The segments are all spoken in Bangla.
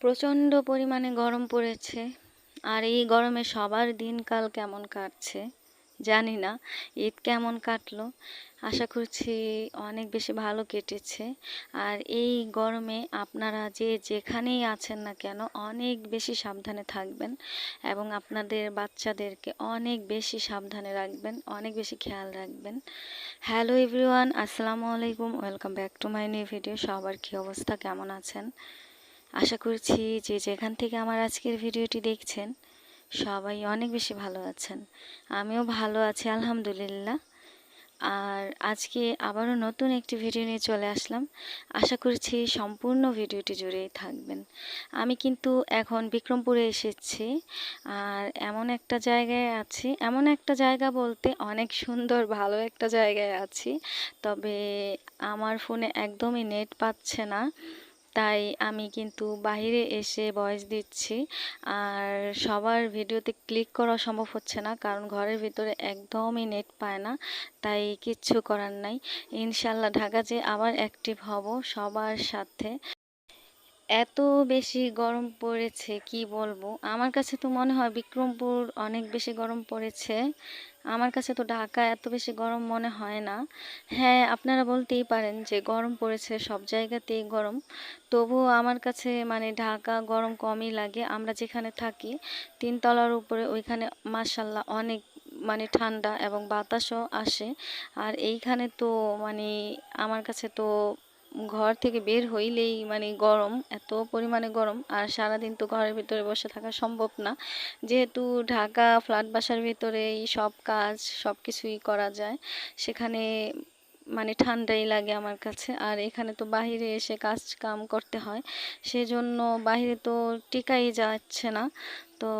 প্রচণ্ড পরিমাণে গরম পড়েছে। আর এই গরমে সবার দিনকাল কেমন কাটছে জানি না। ঈদ কেমন কাটলো? আশা করছি অনেক বেশি ভালো কেটেছে। আর এই গরমে আপনারা যে যেখানেই আছেন না কেন অনেক বেশি সাবধানে থাকবেন এবং আপনাদের বাচ্চাদেরকে অনেক বেশি সাবধানে রাখবেন, অনেক বেশি খেয়াল রাখবেন। হ্যালো এভরিওয়ান, আসসালামু আলাইকুম, welcome back to my new video. সবার কী অবস্থা? কেমন আছেন? আশা করছি যে যেখান থেকে আমার আজকের ভিডিওটি দেখছেন, সবাই অনেক বেশি ভালো আছেন। আমিও ভালো আছি, আলহামদুলিল্লাহ। আর আজকে আবারও নতুন একটি ভিডিও নিয়ে চলে আসলাম। আশা করছি সম্পূর্ণ ভিডিওটি জুড়েই থাকবেন। আমি কিন্তু এখন বিক্রমপুরে এসেছি। আর এমন একটা জায়গায় আছি, এমন একটা জায়গা বলতে অনেক সুন্দর, ভালো একটা জায়গায় আছি। তবে আমার ফোনে একদমই নেট পাচ্ছে না। তাই আমি কিন্তু বাহিরে এসে ভয়েস দিচ্ছি। আর সবার ভিডিওতে ক্লিক করা সম্ভব হচ্ছে না, কারণ ঘরের ভিতরে একদমই নেট পায় না, তাই কিচ্ছু করার নাই। ইনশাল্লাহ ঢাকা যে আবার অ্যাক্টিভ হব সবার সাথে। এত বেশি গরম পড়েছে, কি বলব? আমার কাছে তো মনে হয় বিক্রমপুর অনেক বেশি গরম পড়েছে। আমার কাছে তো ঢাকা এত বেশি গরম মনে হয় না। হ্যাঁ আপনারা বলতেই পারেন যে গরম পড়েছে, সব জায়গাতেই গরম। তবুও আমার কাছে মানে ঢাকা গরম কমই লাগে। আমরা যেখানে থাকি, তিনতলার উপরে ওইখানে মাসাল্লাহ অনেক মানে ঠান্ডা এবং বাতাসও আসে। আর এইখানে তো মানে আমার কাছে তো ঘর থেকে বের হইলেই মানে গরম, এত পরিমাণে গরম, আর সারাদিন তো ঘরের ভিতরে বসে থাকা সম্ভব না। যেহেতু ঢাকা, ফ্ল্যাট বাসার ভিতরেই সব কাজ, সব কিছুই করা যায়, সেখানে মানে ঠান্ডাই লাগে আমার কাছে। আর এখানে তো বাহিরে এসে কাজ কাম করতে হয়, সেজন্য বাহিরে তো টিকাই যাচ্ছে না। তো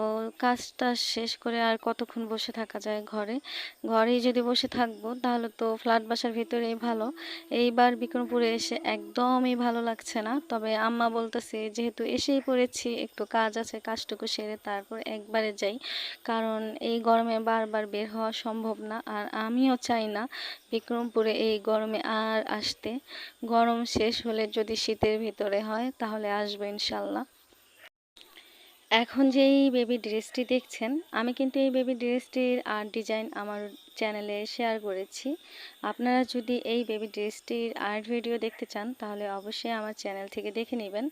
কাজটা শেষ করে আর কতক্ষণ বসে থাকা যায় ঘরে? ঘরেই যদি বসে থাকব, তাহলে তো ফ্ল্যাট বাসার ভিতরেই ভালো। এইবার বিক্রমপুরে এসে একদমই ভালো লাগছে না। তবে আম্মা বলতেছে, যেহেতু এসেই পড়েছি, একটু কাজ আছে, কাজটুকু সেরে তারপর একবারে যাই। কারণ এই গরমে বারবার বের হওয়া সম্ভব না, আর আমিও চাই না বিক্রমপুরে এই গরমে আর আসতে। গরম শেষ হলে যদি শীতের ভিতরে হয়, তাহলে আসব ইনশাল্লাহ। এখন যে এই বেবি ড্রেসটি দেখছেন, আমি কিন্তু এই বেবি ড্রেসটির আর ডিজাইন আমার চ্যানেলে শেয়ার করেছি। আপনারা যদি এই বেবি ড্রেসটির আর্ট ভিডিও দেখতে চান, তাহলে অবশ্যই আমার চ্যানেল থেকে দেখে নেবেন।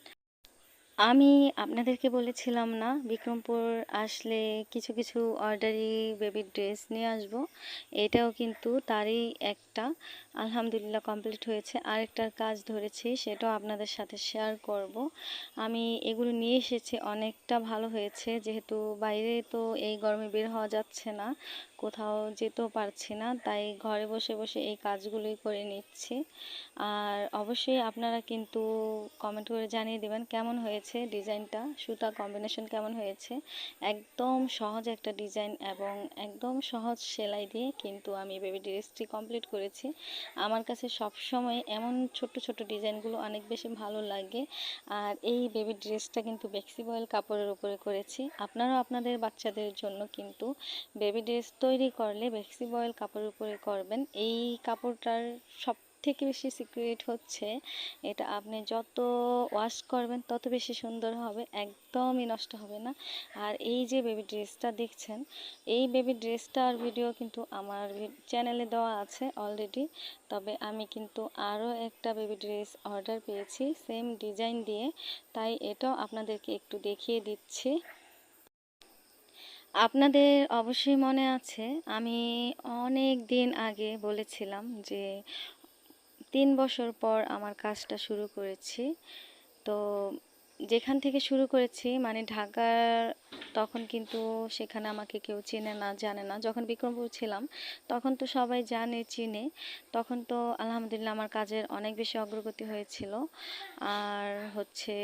আমি আপনাদেরকে বলেছিলাম না, বিক্রমপুর আসলে কিছু কিছু অর্ডারি বেবি ড্রেস নিয়ে আসব। এটাও কিন্তু তারই একটা। আলহামদুলিল্লাহ কমপ্লিট হয়েছে। আরেকটার কাজ ধরেছি, সেটাও আপনাদের সাথে শেয়ার করব। আমি এগুলো নিয়ে এসেছি, অনেকটা ভালো হয়েছে। যেহেতু বাইরে তো এই গরমে বের হওয়া যাচ্ছে না। কোথাও যেতেও পারছি না, তাই ঘরে বসে বসে এই কাজগুলোই করে নিচ্ছি। আর অবশ্যই আপনারা কিন্তু কমেন্ট করে জানিয়ে দেবেন কেমন হয়েছে ডিজাইনটা, সুতা কম্বিনেশন কেমন হয়েছে। একদম সহজ একটা ডিজাইন এবং একদম সহজ সেলাই দিয়ে কিন্তু আমি বেবি ড্রেসটি কমপ্লিট করেছি। আমার কাছে সব সময় এমন ছোট ছোট ডিজাইনগুলো অনেক বেশি ভালো লাগে। আর এই বেবি ড্রেসটা কিন্তু বেক্সিবয়েল কাপড়ের উপরে করেছি। আপনারাও আপনাদের বাচ্চাদের জন্য কিন্তু বেবি ড্রেস তৈরি করলে বেক্সি বয়েল কাপড়ের উপরে করবেন। এই কাপড়টার সব থেকে বেশি সিক্রেট হচ্ছে, এটা আপনি যত ওয়াশ করবেন তত বেশি সুন্দর হবে, একদমই নষ্ট হবে না। আর এই যে বেবি ড্রেসটা দেখছেন, এই বেবি ড্রেসটার ভিডিও কিন্তু আমার চ্যানেলে দেওয়া আছে অলরেডি তবে আমি কিন্তু আরও একটা বেবি ড্রেস অর্ডার পেয়েছি সেম ডিজাইন দিয়ে। তাই এটাও আপনাদেরকে একটু দেখিয়ে দিচ্ছি। আপনাদের অবশ্যই মনে আছে, আমি অনেক দিন আগে বলেছিলাম যে তিন বছর পর আমার কাজটা শুরু করেছি। তো যেখান থেকে শুরু করেছি মানে ঢাকার তখন কিন্তু সেখানে আমাকে কেউ চেনে না, জানে না। যখন বিক্রমপুর ছিলাম, তখন তো সবাই জানে, চিনে। তখন তো আলহামদুলিল্লাহ আমার কাজের অনেক বেশি অগ্রগতি হয়েছিল। আর হচ্ছে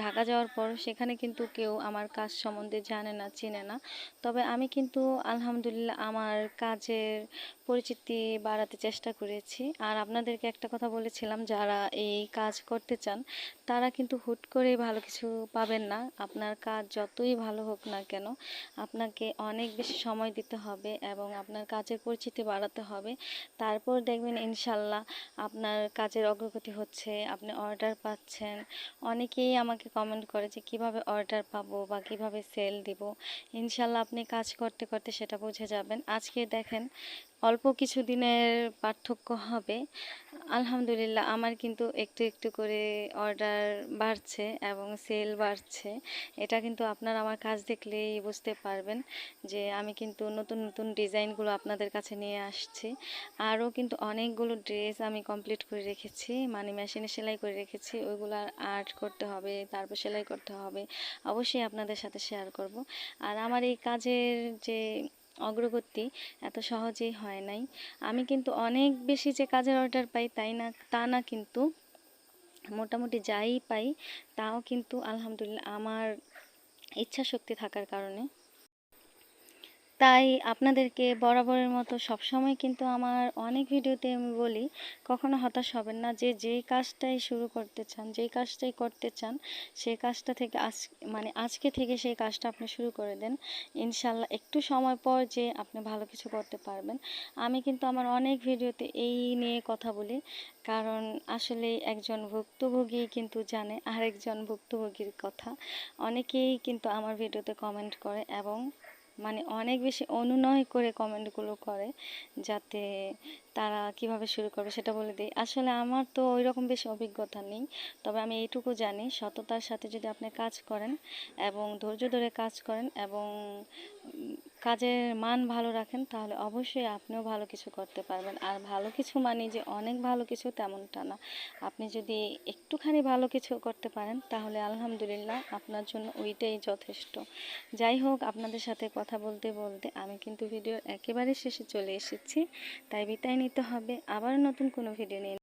ঢাকা যাওয়ার পর সেখানে কিন্তু কেউ আমার কাজ সম্বন্ধে জানে না, চিনে না। তবে আমি কিন্তু আলহামদুলিল্লাহ আমার কাজের পরিচিতি বাড়াতে চেষ্টা করেছি। আর আপনাদেরকে একটা কথা বলেছিলাম, যারা এই কাজ করতে চান তারা কিন্তু হুট করেই ভালো কিছু পাবেন না। আপনার কাজ যতই ভালো হোক না কেন, আপনাকে অনেক বেশি সময় দিতে হবে এবং আপনার কাজের পরিচিতি বাড়াতে হবে। তারপর দেখবেন ইনশাল্লাহ আপনার কাজের অগ্রগতি হচ্ছে, আপনি অর্ডার পাচ্ছেন। অনেকেই আমাকে কমেন্ট করে যে, কীভাবে অর্ডার পাবো বা কীভাবে সেল দিব? ইনশাল্লাহ আপনি কাজ করতে করতে সেটা বুঝে যাবেন। আজকে দেখেন অল্প কিছু দিনের পার্থক্য হবে। আলহামদুলিল্লাহ, আমার কিন্তু একটু একটু করে অর্ডার বাড়ছে এবং সেল বাড়ছে। এটা কিন্তু আপনার আমার কাজ দেখলেই বুঝতে পারবেন যে আমি কিন্তু নতুন নতুন ডিজাইনগুলো আপনাদের কাছে নিয়ে আসছি। আরও কিন্তু অনেকগুলো ড্রেস আমি কমপ্লিট করে রেখেছি মানে মেশিনে সেলাই করে রেখেছি, ওইগুলো আর্ট করতে হবে, তারপর সেলাই করতে হবে। অবশ্যই আপনাদের সাথে শেয়ার করব। আর আমার এই কাজের যে অগ্রগতি এত সহজেই হয় নাই। আমি কিন্তু অনেক বেশি যে কাজের অর্ডার পাই তাই না, তা না কিন্তু মোটামুটি যাই পাই, তাও কিন্তু আলহামদুলিল্লাহ আমার ইচ্ছা শক্তি থাকার কারণে। তাই আপনাদেরকে বরাবরের মতো সবসময় কিন্তু আমার অনেক ভিডিওতে আমি বলি, কখনো হতাশ হবেন না। যে, যেই কাজটাই শুরু করতে চান, যেই কাজটাই করতে চান সেই কাজটা থেকে আজ মানে আজকে থেকে সেই কাজটা আপনি শুরু করে দেন। ইনশাল্লাহ একটু সময় পর যে আপনি ভালো কিছু করতে পারবেন। আমি কিন্তু আমার অনেক ভিডিওতে এই নিয়ে কথা বলি। কারণ আসলে একজন ভুক্তভোগী কিন্তু জানে আরেকজন ভুক্তভোগীর কথা। অনেকেই কিন্তু আমার ভিডিওতে কমেন্ট করে এবং মানে অনেক বেশি অনুনয় করে কমেন্টগুলো করে যাতে তারা কীভাবে শুরু করবে সেটা বলে দিই। আসলে আমার তো ওই রকম বেশি অভিজ্ঞতা নেই, তবে আমি এইটুকু জানি, সততার সাথে যদি আপনি কাজ করেন এবং ধৈর্য ধরে কাজ করেন এবং কাজের মান ভালো রাখেন, তাহলে অবশ্যই আপনিও ভালো কিছু করতে পারবেন। আর ভালো কিছু মানে যে অনেক ভালো কিছু তেমনটা না। আপনি যদি একটুখানি ভালো কিছু করতে পারেন, তাহলে আলহামদুলিল্লাহ আপনার জন্য ওইটাই যথেষ্ট। যাই হোক, আপনাদের সাথে কথা বলতে বলতে আমি কিন্তু ভিডিওর একেবারে শেষে চলে এসেছি, তাই বিদায় নিতে হবে। আবার নতুন কোনো ভিডিও নিয়ে